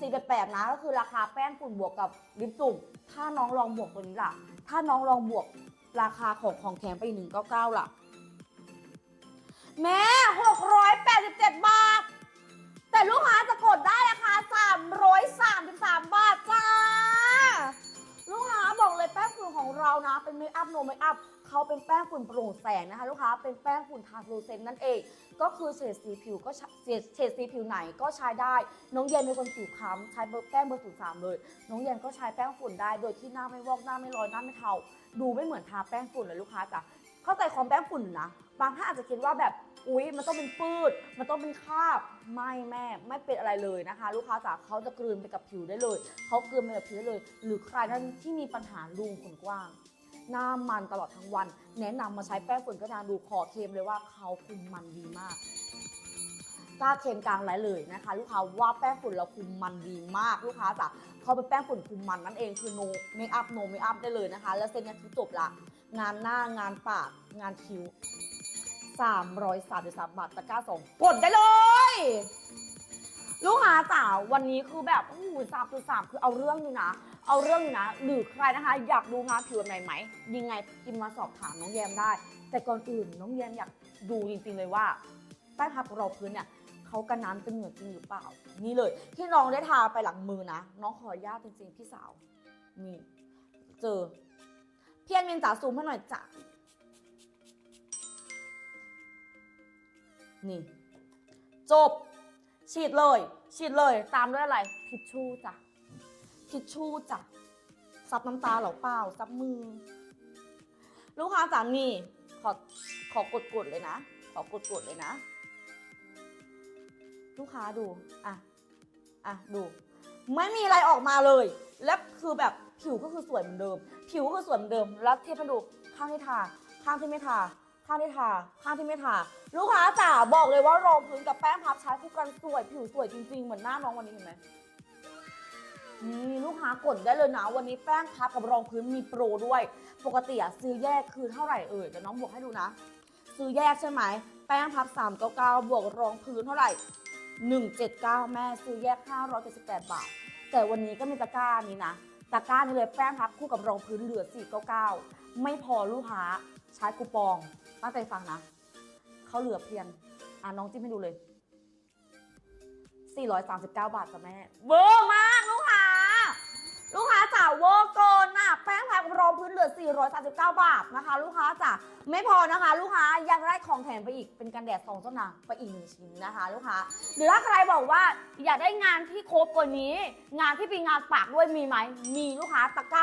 สี่แปดนะ ก็คือราคาแป้งฝุ่นบวกกับลิปสุ่มถ้าน้องลองบวกตัวนี้ล่ะ ถ้าน้องลองบวกราคาของของแถมไปหนึ่งเก้าเก้าล่ะ แม่ อัพโนเมคอัพเขาเป็นแป้งฝุ่นโปร่งแสงนะคะลูกค้าเป็นแป้งฝุ่นทาฟลูเซนต์นั่นเอง ก็คือเฉดสีผิวก็เฉดเฉดสีผิวไหนก็ใช้ได้ น้องเย็นเป็นคนผิวคล้ำใช้เบอร์แป้งเบอร์ศูนย์สามเลย น้องเย็นก็ใช้แป้งฝุ่นได้ โดยที่หน้าไม่วอกหน้าไม่ลอยหน้าไม่เทาดูไม่เหมือนทาแป้งฝุ่นเลยลูกค้าจ้ะเข้าใจความแป้งฝุ่นนะบางท่านอาจจะคิดว่าแบบอุ๊ยมันต้องเป็นปืดมันต้องเป็นคราบไม่แม่ไม่เป็นอะไรเลยนะคะ ลูกค้าจ๋าเขาจะกลืนไปกับผิวได้เลยเขากลืนไปกับผิวได้เลย หรือใครนั้นที่มีปัญหารูขุมขนกว้าง หน้ามันตลอดทั้งวัน แนะนำมาใช้แป้งฝุ่นกระดานดูขอเคมเลยว่าเขาคุมมันดีมากกล้าเคมกลางไลเลยนะคะ ลูกค้าว่าแป้งฝุ่นเราคุมมันดีมากลูกค้าจ๋าเขาเป็นแป้งฝุ่นคุมมันนั่นเองคือโนเมคอัพโนเมคอัพได้เลยนะคะ แล้วเซ็นนี้คือจบละงานหน้างานปากงานคิ้ว333บาทตะกร้าสองกดได้เลย ลูกค้าจ๋าวันนี้คือแบบโอ้โหสามคือสามคือเอาเรื่องอยู่นะ เอาเรื่องอยู่นะ หรือใครนะคะ อยากดูงานผิวแบบไหนไหม ยังไงพิมพ์มาสอบถามน้องแยมได้ แต่ก่อนอื่นน้องแยมอยากดูจริงๆเลยว่าใต้พับของเราพื้นเนี่ยเขากันน้ำกันเหงื่อจริงหรือเปล่า นี่เลย ที่น้องได้ทาไปหลังมือนะ น้องขออนุญาตจริงๆพี่สาวนี่เจอเพียนเมนจ๋าซูมให้หน่อยจ้ะนี่ จบ ฉีดเลย ฉีดเลยตามด้วยอะไรทิชชู่จ้ะทิชชู่จ้ะซับน้ำตาเหรอเปล่าซับมือ ลูกค้าจ๋านี่ขอขอกดกดๆเลยนะ ขอกดกดๆเลยนะ ลูกค้าดูอะอะดู ไม่มีอะไรออกมาเลย และคือแบบผิวก็คือสวยเหมือนเดิม ผิวก็คือสวยเหมือนเดิม แล้วเทียบให้ดูข้างที่ทาข้างที่ไม่ทา ข้างที่ทาข้างที่ไม่ทา ลูกค้าจ๋าบอกเลยว่ารองพื้นกับแป้งพับใช้คู่กันสวย ผิวสวยจริงๆ เหมือนหน้าน้องวันนี้เห็นไหมนี่ลูกค้ากดได้เลยนะวันนี้แป้งพับกับรองพื้นมีโปรด้วย ปกติอะซื้อแยกคือเท่าไหร่เอ่ยเดี๋ยวน้องบวกให้ดูนะ ซื้อแยกใช่ไหมแป้งพับ399บวกรองพื้นเท่าไหร่ 179 แม่ซื้อแยก 578 บาท แต่วันนี้ก็มีตะกร้านี้นะตะกร้านี้เลยแป้งพับคู่กับรองพื้นเหลือ 499 ไม่พอลูกค้า ใช้คูปองตั้งใจฟังนะเขาเหลือเพียงอะน้องจิ้มให้ดูเลย 439 บาทจ้ะแม่เวอร์มากลูกค้าลูกค้าจ๋าเวอร์เกินน่ะแป้งพับกับรองพื้นเหลือ 439 บาทนะคะ ลูกค้าจ๋าไม่พอนะคะ ลูกค้ายังได้ของแถมไปอีกเป็นกันแดดสองต้นนางไปอีกหนึ่งชิ้นนะคะ ลูกค้าหรือถ้าใครบอกว่าอยากได้งานที่ครบกว่านี้ งานที่เป็นงานปากด้วยมีไหมมีลูกค้าตะกร้า